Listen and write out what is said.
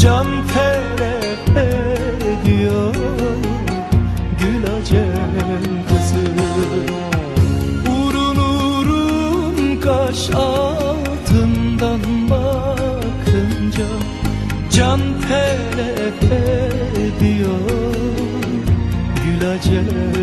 Can talep ediyor Gül acem kızı. Urun urun kaş altından bakınca Can talep ediyor Gül acem